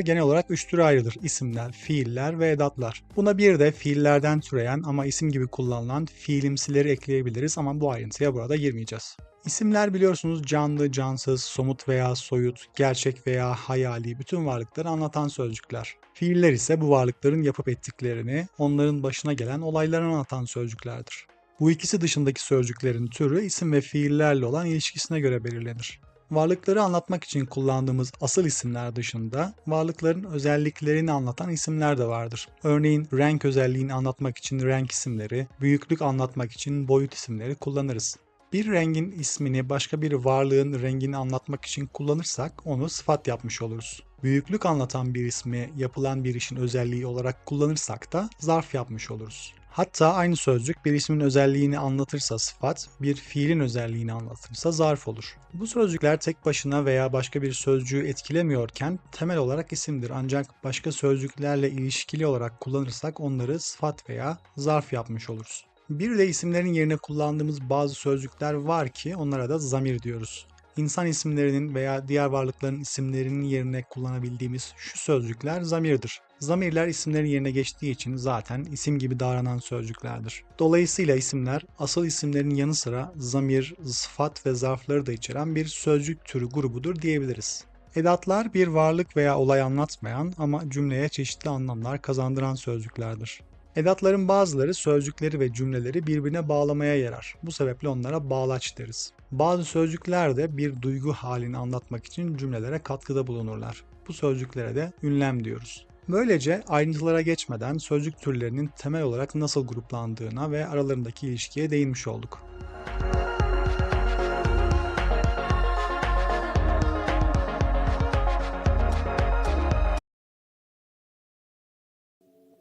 genel olarak üç türe ayrılır. İsimler, fiiller ve edatlar. Buna bir de fiillerden türeyen ama isim gibi kullanılan fiilimsileri ekleyebiliriz ama bu ayrıntıya burada girmeyeceğiz. İsimler biliyorsunuz canlı, cansız, somut veya soyut, gerçek veya hayali bütün varlıkları anlatan sözcükler. Fiiller ise bu varlıkların yapıp ettiklerini, onların başına gelen olayları anlatan sözcüklerdir. Bu ikisi dışındaki sözcüklerin türü isim ve fiillerle olan ilişkisine göre belirlenir. Varlıkları anlatmak için kullandığımız asıl isimler dışında varlıkların özelliklerini anlatan isimler de vardır. Örneğin renk özelliğini anlatmak için renk isimleri, büyüklük anlatmak için boyut isimleri kullanırız. Bir rengin ismini başka bir varlığın rengini anlatmak için kullanırsak onu sıfat yapmış oluruz. Büyüklük anlatan bir ismi yapılan bir işin özelliği olarak kullanırsak da zarf yapmış oluruz. Hatta aynı sözcük bir ismin özelliğini anlatırsa sıfat, bir fiilin özelliğini anlatırsa zarf olur. Bu sözcükler tek başına veya başka bir sözcüğü etkilemiyorken temel olarak isimdir ancak başka sözcüklerle ilişkili olarak kullanırsak onları sıfat veya zarf yapmış oluruz. Bir de isimlerin yerine kullandığımız bazı sözcükler var ki onlara da zamir diyoruz. İnsan isimlerinin veya diğer varlıkların isimlerinin yerine kullanabildiğimiz şu sözcükler zamirdir. Zamirler isimlerin yerine geçtiği için zaten isim gibi davranan sözcüklerdir. Dolayısıyla isimler asıl isimlerin yanı sıra zamir, sıfat ve zarfları da içeren bir sözcük türü grubudur diyebiliriz. Edatlar bir varlık veya olay anlatmayan ama cümleye çeşitli anlamlar kazandıran sözcüklerdir. Edatların bazıları sözcükleri ve cümleleri birbirine bağlamaya yarar. Bu sebeple onlara bağlaç deriz. Bazı sözcükler de bir duygu halini anlatmak için cümlelere katkıda bulunurlar. Bu sözcüklere de ünlem diyoruz. Böylece ayrıntılara geçmeden sözcük türlerinin temel olarak nasıl gruplandığına ve aralarındaki ilişkiye değinmiş olduk.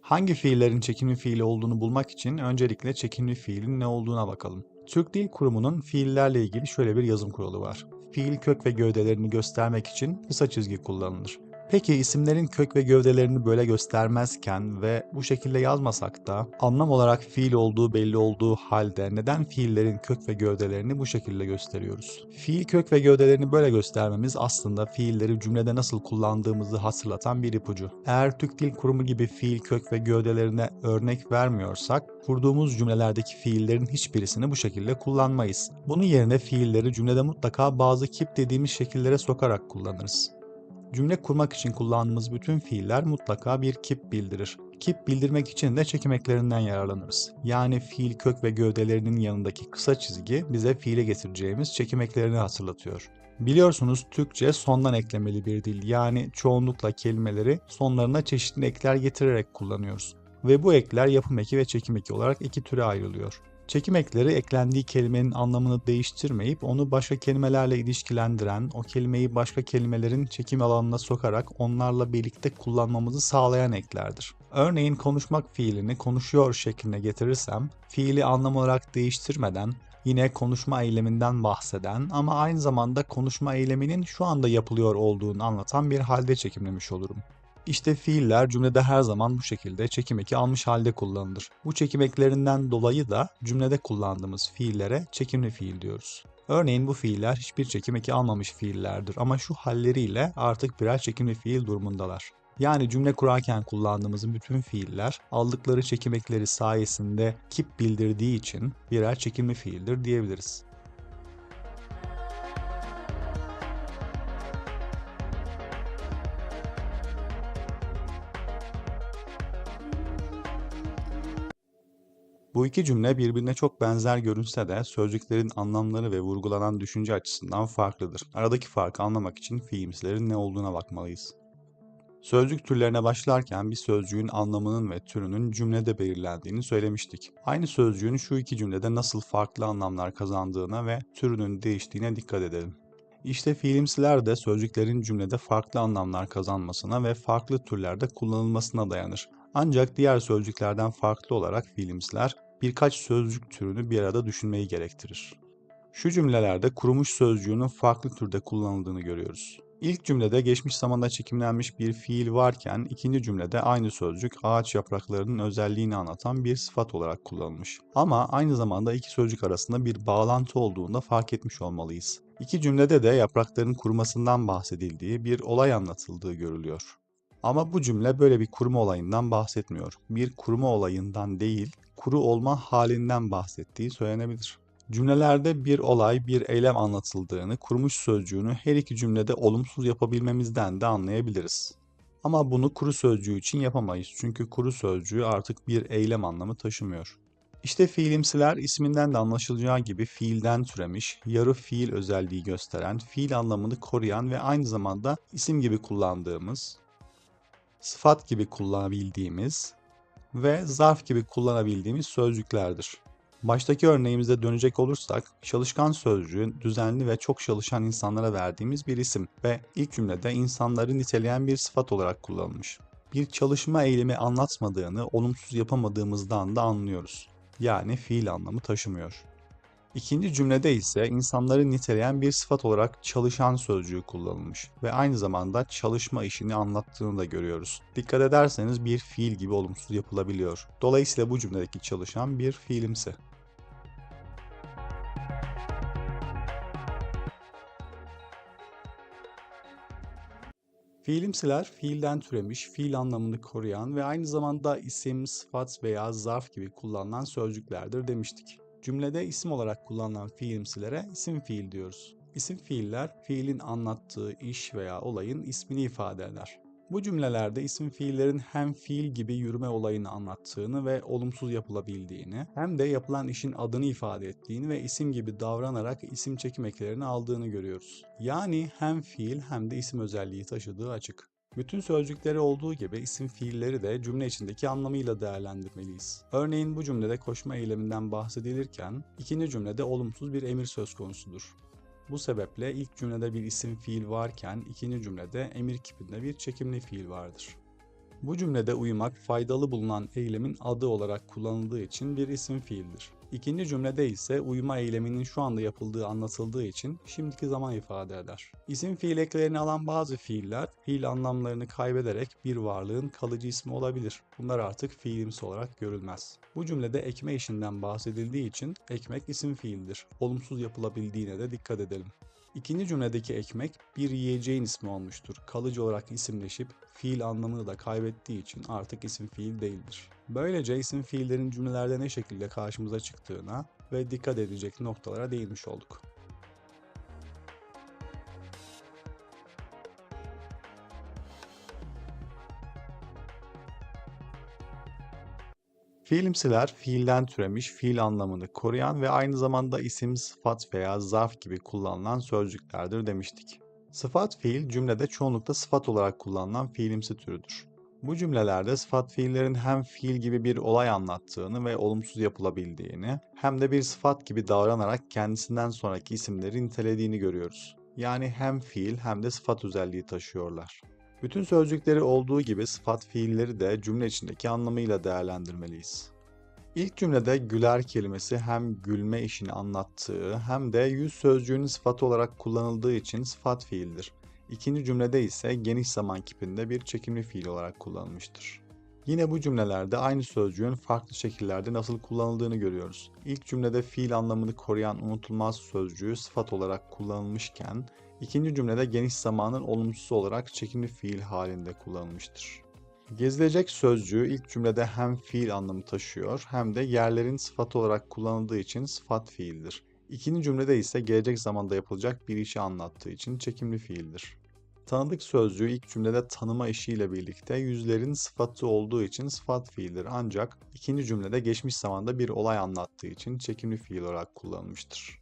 Hangi fiillerin çekimli fiili olduğunu bulmak için öncelikle çekimli fiilin ne olduğuna bakalım. Türk Dil Kurumu'nun fiillerle ilgili şöyle bir yazım kuralı var. Fiil kök ve gövdelerini göstermek için kısa çizgi kullanılır. Peki isimlerin kök ve gövdelerini böyle göstermezken ve bu şekilde yazmasak da anlam olarak fiil olduğu belli olduğu halde neden fiillerin kök ve gövdelerini bu şekilde gösteriyoruz? Fiil kök ve gövdelerini böyle göstermemiz aslında fiilleri cümlede nasıl kullandığımızı hatırlatan bir ipucu. Eğer Türk Dil Kurumu gibi fiil kök ve gövdelerine örnek vermiyorsak kurduğumuz cümlelerdeki fiillerin hiçbirisini bu şekilde kullanmayız. Bunun yerine fiilleri cümlede mutlaka bazı kip dediğimiz şekillere sokarak kullanırız. Cümle kurmak için kullandığımız bütün fiiller mutlaka bir kip bildirir. Kip bildirmek için de çekim eklerinden yararlanırız. Yani fiil kök ve gövdelerinin yanındaki kısa çizgi bize fiile getireceğimiz çekim eklerini hatırlatıyor. Biliyorsunuz Türkçe sondan eklemeli bir dil yani çoğunlukla kelimeleri sonlarına çeşitli ekler getirerek kullanıyoruz. Ve bu ekler yapım eki ve çekim eki olarak iki türe ayrılıyor. Çekim ekleri eklendiği kelimenin anlamını değiştirmeyip onu başka kelimelerle ilişkilendiren, o kelimeyi başka kelimelerin çekim alanına sokarak onlarla birlikte kullanmamızı sağlayan eklerdir. Örneğin konuşmak fiilini konuşuyor şekline getirirsem, fiili anlam olarak değiştirmeden yine konuşma eyleminden bahseden ama aynı zamanda konuşma eyleminin şu anda yapılıyor olduğunu anlatan bir halde çekimlemiş olurum. İşte fiiller cümlede her zaman bu şekilde çekim eki almış halde kullanılır. Bu çekim eklerinden dolayı da cümlede kullandığımız fiillere çekimli fiil diyoruz. Örneğin bu fiiller hiçbir çekim eki almamış fiillerdir ama şu halleriyle artık birer çekimli fiil durumundalar. Yani cümle kurarken kullandığımız bütün fiiller aldıkları çekim ekleri sayesinde kip bildirdiği için birer çekimli fiildir diyebiliriz. Bu iki cümle birbirine çok benzer görünse de sözcüklerin anlamları ve vurgulanan düşünce açısından farklıdır. Aradaki farkı anlamak için fiilimsilerin ne olduğuna bakmalıyız. Sözcük türlerine başlarken bir sözcüğün anlamının ve türünün cümlede belirlendiğini söylemiştik. Aynı sözcüğün şu iki cümlede nasıl farklı anlamlar kazandığına ve türünün değiştiğine dikkat edelim. İşte fiilimsiler de sözcüklerin cümlede farklı anlamlar kazanmasına ve farklı türlerde kullanılmasına dayanır. Ancak diğer sözcüklerden farklı olarak fiilimsiler birkaç sözcük türünü bir arada düşünmeyi gerektirir. Şu cümlelerde kurumuş sözcüğünün farklı türde kullanıldığını görüyoruz. İlk cümlede geçmiş zamanda çekimlenmiş bir fiil varken ikinci cümlede aynı sözcük ağaç yapraklarının özelliğini anlatan bir sıfat olarak kullanılmış. Ama aynı zamanda iki sözcük arasında bir bağlantı olduğunu da fark etmiş olmalıyız. İki cümlede de yaprakların kurumasından bahsedildiği bir olay anlatıldığı görülüyor. Ama bu cümle böyle bir kurma olayından bahsetmiyor. Bir kurma olayından değil, kuru olma halinden bahsettiği söylenebilir. Cümlelerde bir olay, bir eylem anlatıldığını, kurmuş sözcüğünü her iki cümlede olumsuz yapabilmemizden de anlayabiliriz. Ama bunu kuru sözcüğü için yapamayız. Çünkü kuru sözcüğü artık bir eylem anlamı taşımıyor. İşte fiilimsiler isminden de anlaşılacağı gibi fiilden türemiş, yarı fiil özelliği gösteren, fiil anlamını koruyan ve aynı zamanda isim gibi kullandığımız, sıfat gibi kullanabildiğimiz ve zarf gibi kullanabildiğimiz sözcüklerdir. Baştaki örneğimize dönecek olursak, çalışkan sözcüğü düzenli ve çok çalışan insanlara verdiğimiz bir isim ve ilk cümlede insanları niteleyen bir sıfat olarak kullanılmış. Bir çalışma eylemi anlatmadığını olumsuz yapamadığımızdan da anlıyoruz. Yani fiil anlamı taşımıyor. İkinci cümlede ise insanları niteleyen bir sıfat olarak çalışan sözcüğü kullanılmış ve aynı zamanda çalışma işini anlattığını da görüyoruz. Dikkat ederseniz bir fiil gibi olumsuz yapılabiliyor. Dolayısıyla bu cümledeki çalışan bir fiilimsi. Fiilimsiler fiilden türemiş, fiil anlamını koruyan ve aynı zamanda isim, sıfat veya zarf gibi kullanılan sözcüklerdir demiştik. Cümlede isim olarak kullanılan fiilimsilere isim fiil diyoruz. İsim fiiller fiilin anlattığı iş veya olayın ismini ifade eder. Bu cümlelerde isim fiillerin hem fiil gibi yürüme olayını anlattığını ve olumsuz yapılabildiğini, hem de yapılan işin adını ifade ettiğini ve isim gibi davranarak isim çekim eklerini aldığını görüyoruz. Yani hem fiil hem de isim özelliği taşıdığı açık. Bütün sözcükleri olduğu gibi isim fiilleri de cümle içindeki anlamıyla değerlendirmeliyiz. Örneğin bu cümlede koşma eyleminden bahsedilirken ikinci cümlede olumsuz bir emir söz konusudur. Bu sebeple ilk cümlede bir isim fiil varken ikinci cümlede emir kipinde bir çekimli fiil vardır. Bu cümlede uyumak faydalı bulunan eylemin adı olarak kullanıldığı için bir isim fiildir. İkinci cümlede ise uyuma eyleminin şu anda yapıldığı anlatıldığı için şimdiki zaman ifade eder. İsim fiil eklerini alan bazı fiiller fiil anlamlarını kaybederek bir varlığın kalıcı ismi olabilir. Bunlar artık fiilimsi olarak görülmez. Bu cümlede ekme işinden bahsedildiği için ekmek isim fiildir. Olumsuz yapılabildiğine de dikkat edelim. İkinci cümledeki ekmek bir yiyeceğin ismi olmuştur. Kalıcı olarak isimleşip fiil anlamını da kaybettiği için artık isim fiil değildir. Böylece isim fiillerin cümlelerde ne şekilde karşımıza çıktığına ve dikkat edilecek noktalara değinmiş olduk. Fiilimsiler fiilden türemiş, fiil anlamını koruyan ve aynı zamanda isim, sıfat veya zarf gibi kullanılan sözcüklerdir demiştik. Sıfat fiil cümlede çoğunlukla sıfat olarak kullanılan fiilimsi türüdür. Bu cümlelerde sıfat fiillerin hem fiil gibi bir olay anlattığını ve olumsuz yapılabildiğini hem de bir sıfat gibi davranarak kendisinden sonraki isimleri nitelediğini görüyoruz. Yani hem fiil hem de sıfat özelliği taşıyorlar. Bütün sözcükleri olduğu gibi sıfat fiilleri de cümle içindeki anlamıyla değerlendirmeliyiz. İlk cümlede güler kelimesi hem gülme işini anlattığı hem de yüz sözcüğünün sıfatı olarak kullanıldığı için sıfat fiildir. İkinci cümlede ise geniş zaman kipinde bir çekimli fiil olarak kullanılmıştır. Yine bu cümlelerde aynı sözcüğün farklı şekillerde nasıl kullanıldığını görüyoruz. İlk cümlede fiil anlamını koruyan unutulmaz sözcüğü sıfat olarak kullanılmışken, ikinci cümlede geniş zamanın olumsuz olarak çekimli fiil halinde kullanılmıştır. Gezilecek sözcüğü ilk cümlede hem fiil anlamı taşıyor hem de yerlerin sıfatı olarak kullanıldığı için sıfat fiildir. İkinci cümlede ise gelecek zamanda yapılacak bir işi anlattığı için çekimli fiildir. Tanıdık sözcüğü ilk cümlede tanıma işiyle birlikte yüzlerin sıfatı olduğu için sıfat fiildir ancak ikinci cümlede geçmiş zamanda bir olay anlattığı için çekimli fiil olarak kullanılmıştır.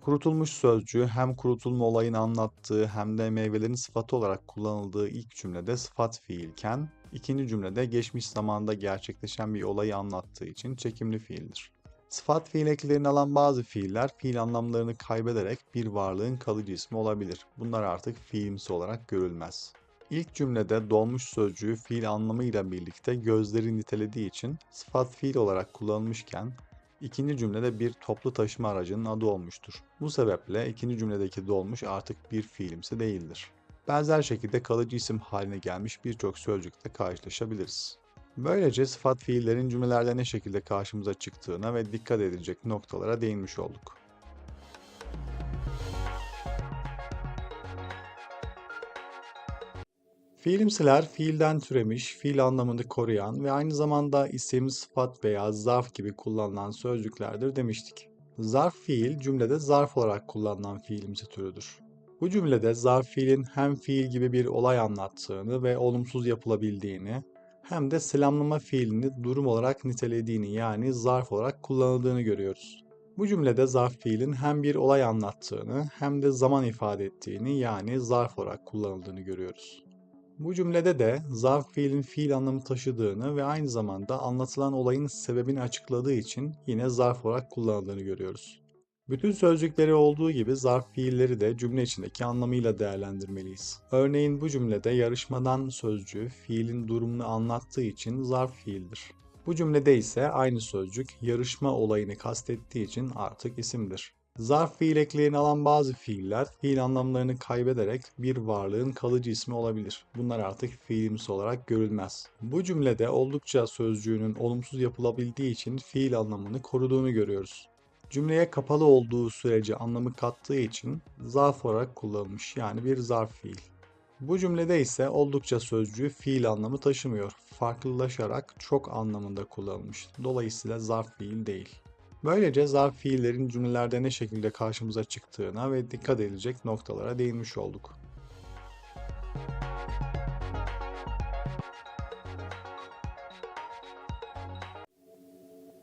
Kurutulmuş sözcüğü hem kurutulma olayını anlattığı hem de meyvelerin sıfatı olarak kullanıldığı ilk cümlede sıfat fiilken, ikinci cümlede geçmiş zamanda gerçekleşen bir olayı anlattığı için çekimli fiildir. Sıfat fiil eklerini alan bazı fiiller fiil anlamlarını kaybederek bir varlığın kalıcı ismi olabilir. Bunlar artık fiilimsi olarak görülmez. İlk cümlede dolmuş sözcüğü fiil anlamıyla birlikte gözleri nitelediği için sıfat fiil olarak kullanılmışken ikinci cümlede bir toplu taşıma aracının adı olmuştur. Bu sebeple ikinci cümledeki dolmuş artık bir fiilimsi değildir. Benzer şekilde kalıcı isim haline gelmiş birçok sözcükte karşılaşabiliriz. Böylece sıfat fiillerin cümlelerde ne şekilde karşımıza çıktığına ve dikkat edilecek noktalara değinmiş olduk. Fiilimsiler fiilden türemiş, fiil anlamını koruyan ve aynı zamanda isim, sıfat veya zarf gibi kullanılan sözcüklerdir demiştik. Zarf fiil cümlede zarf olarak kullanılan fiilimsi türüdür. Bu cümlede zarf fiilin hem fiil gibi bir olay anlattığını ve olumsuz yapılabildiğini hem de selamlama fiilini durum olarak nitelediğini yani zarf olarak kullanıldığını görüyoruz. Bu cümlede zarf fiilin hem bir olay anlattığını hem de zaman ifade ettiğini yani zarf olarak kullanıldığını görüyoruz. Bu cümlede de zarf fiilin fiil anlamı taşıdığını ve aynı zamanda anlatılan olayın sebebini açıkladığı için yine zarf olarak kullanıldığını görüyoruz. Bütün sözcükleri olduğu gibi zarf fiilleri de cümle içindeki anlamıyla değerlendirmeliyiz. Örneğin bu cümlede yarışmadan sözcüğü fiilin durumunu anlattığı için zarf fiildir. Bu cümlede ise aynı sözcük yarışma olayını kastettiği için artık isimdir. Zarf fiil eklerini alan bazı fiiller fiil anlamlarını kaybederek bir varlığın kalıcı ismi olabilir. Bunlar artık fiilimsi olarak görülmez. Bu cümlede oldukça sözcüğünün olumsuz yapılabildiği için fiil anlamını koruduğunu görüyoruz. Cümleye kapalı olduğu sürece anlamı kattığı için zarf olarak kullanılmış yani bir zarf fiil. Bu cümlede ise oldukça sözcüğü fiil anlamı taşımıyor. Farklılaşarak çok anlamında kullanılmış. Dolayısıyla zarf fiil değil. Böylece zarf fiillerin cümlelerde ne şekilde karşımıza çıktığına ve dikkat edilecek noktalara değinmiş olduk.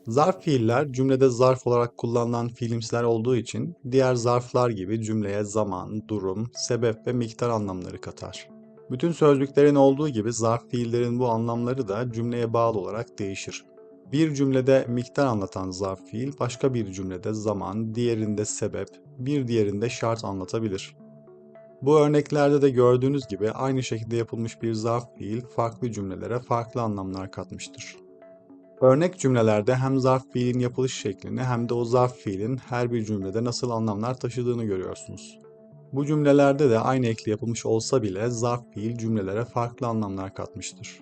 Zarf fiiller cümlede zarf olarak kullanılan fiilimsiler olduğu için diğer zarflar gibi cümleye zaman, durum, sebep ve miktar anlamları katar. Bütün sözcüklerin olduğu gibi zarf fiillerin bu anlamları da cümleye bağlı olarak değişir. Bir cümlede miktar anlatan zarf fiil başka bir cümlede zaman, diğerinde sebep, bir diğerinde şart anlatabilir. Bu örneklerde de gördüğünüz gibi aynı şekilde yapılmış bir zarf fiil farklı cümlelere farklı anlamlar katmıştır. Örnek cümlelerde hem zarf fiilin yapılış şeklini hem de o zarf fiilin her bir cümlede nasıl anlamlar taşıdığını görüyorsunuz. Bu cümlelerde de aynı ekli yapılmış olsa bile zarf fiil cümlelere farklı anlamlar katmıştır.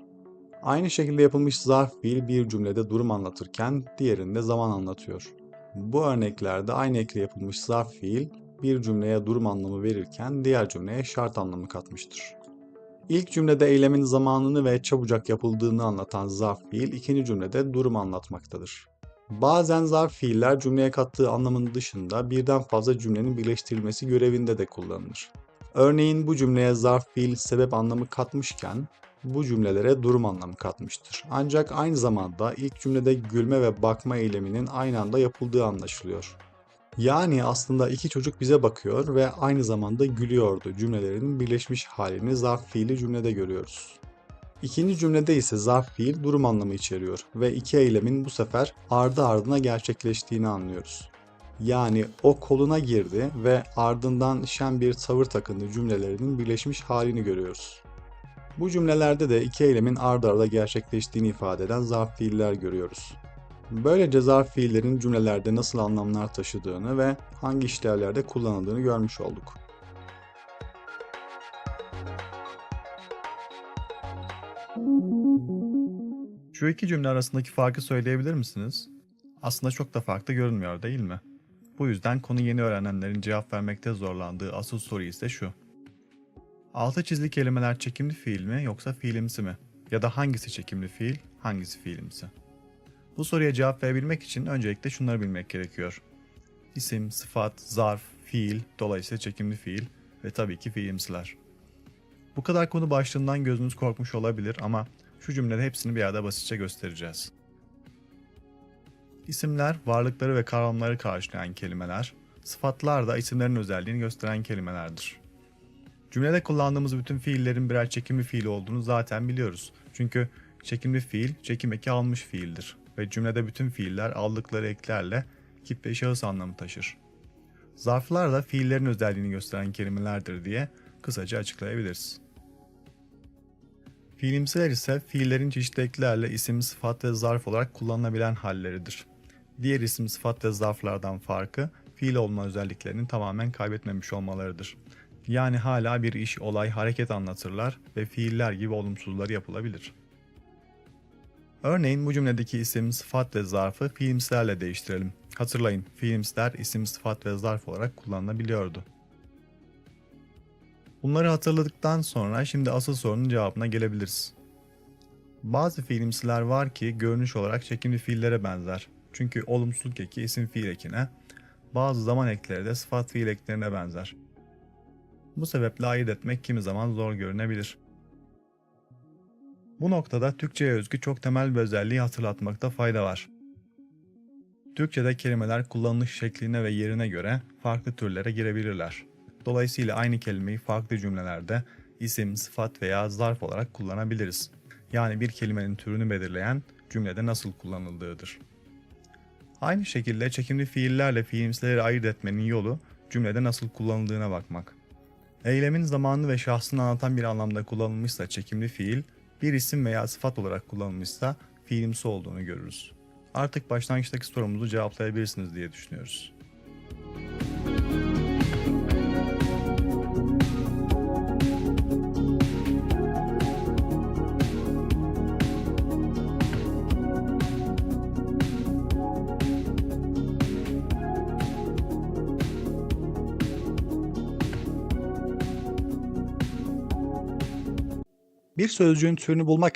Aynı şekilde yapılmış zarf fiil bir cümlede durum anlatırken diğerinde zaman anlatıyor. Bu örneklerde aynı ekle yapılmış zarf fiil bir cümleye durum anlamı verirken diğer cümleye şart anlamı katmıştır. İlk cümlede eylemin zamanını ve çabucak yapıldığını anlatan zarf fiil ikinci cümlede durum anlatmaktadır. Bazen zarf fiiller cümleye kattığı anlamın dışında birden fazla cümlenin birleştirilmesi görevinde de kullanılır. Örneğin bu cümleye zarf fiil sebep anlamı katmışken bu cümlelere durum anlamı katmıştır. Ancak aynı zamanda ilk cümlede gülme ve bakma eyleminin aynı anda yapıldığı anlaşılıyor. Yani aslında iki çocuk bize bakıyor ve aynı zamanda gülüyordu cümlelerinin birleşmiş halini zarf fiili cümlede görüyoruz. İkinci cümlede ise zarf fiil durum anlamı içeriyor ve iki eylemin bu sefer ardı ardına gerçekleştiğini anlıyoruz. Yani o koluna girdi ve ardından şen bir tavır takındı cümlelerinin birleşmiş halini görüyoruz. Bu cümlelerde de iki eylemin ard arda gerçekleştiğini ifade eden zarf fiiller görüyoruz. Böylece zarf fiillerin cümlelerde nasıl anlamlar taşıdığını ve hangi işlevlerde kullanıldığını görmüş olduk. Şu iki cümle arasındaki farkı söyleyebilir misiniz? Aslında çok da farklı görünmüyor değil mi? Bu yüzden konu yeni öğrenenlerin cevap vermekte zorlandığı asıl soru ise şu. Altı çizili kelimeler çekimli fiil mi yoksa fiilimsi mi? Ya da hangisi çekimli fiil, hangisi fiilimsi? Bu soruya cevap verebilmek için öncelikle şunları bilmek gerekiyor. İsim, sıfat, zarf, fiil, dolayısıyla çekimli fiil ve tabii ki fiilimsiler. Bu kadar konu başlığından gözünüz korkmuş olabilir ama şu cümlede hepsini bir arada basitçe göstereceğiz. İsimler varlıkları ve kavramları karşılayan kelimeler, sıfatlar da isimlerin özelliğini gösteren kelimelerdir. Cümlede kullandığımız bütün fiillerin birer çekimli fiil olduğunu zaten biliyoruz. Çünkü çekimli fiil çekim eki almış fiildir ve cümlede bütün fiiller aldıkları eklerle kip ve şahıs anlamı taşır. Zarflar da fiillerin özelliğini gösteren kelimelerdir diye kısaca açıklayabiliriz. Fiilimsiler ise fiillerin çeşitli eklerle isim, sıfat ve zarf olarak kullanılabilen halleridir. Diğer isim, sıfat ve zarflardan farkı fiil olma özelliklerini tamamen kaybetmemiş olmalarıdır. Yani hala bir iş, olay, hareket anlatırlar ve fiiller gibi olumsuzları yapılabilir. Örneğin bu cümledeki isim, sıfat ve zarfı fiilimsilerle değiştirelim. Hatırlayın, fiilimsiler isim, sıfat ve zarf olarak kullanılabiliyordu. Bunları hatırladıktan sonra şimdi asıl sorunun cevabına gelebiliriz. Bazı fiilimsiler var ki görünüş olarak çekimli fiillere benzer. Çünkü olumsuzluk eki isim fiil ekine, bazı zaman ekleri de sıfat fiil eklerine benzer. Bu sebeple ayırt etmek kimi zaman zor görünebilir. Bu noktada Türkçe'ye özgü çok temel bir özelliği hatırlatmakta fayda var. Türkçe'de kelimeler kullanılış şekline ve yerine göre farklı türlere girebilirler. Dolayısıyla aynı kelimeyi farklı cümlelerde isim, sıfat veya zarf olarak kullanabiliriz. Yani bir kelimenin türünü belirleyen cümlede nasıl kullanıldığıdır. Aynı şekilde çekimli fiillerle fiilimsileri ayırt etmenin yolu cümlede nasıl kullanıldığına bakmak. Eylemin zamanını ve şahsını anlatan bir anlamda kullanılmışsa çekimli fiil, bir isim veya sıfat olarak kullanılmışsa fiilimsi olduğunu görürüz. Artık başlangıçtaki sorumuzu cevaplayabilirsiniz diye düşünüyoruz. Sözcüğün türünü bulmak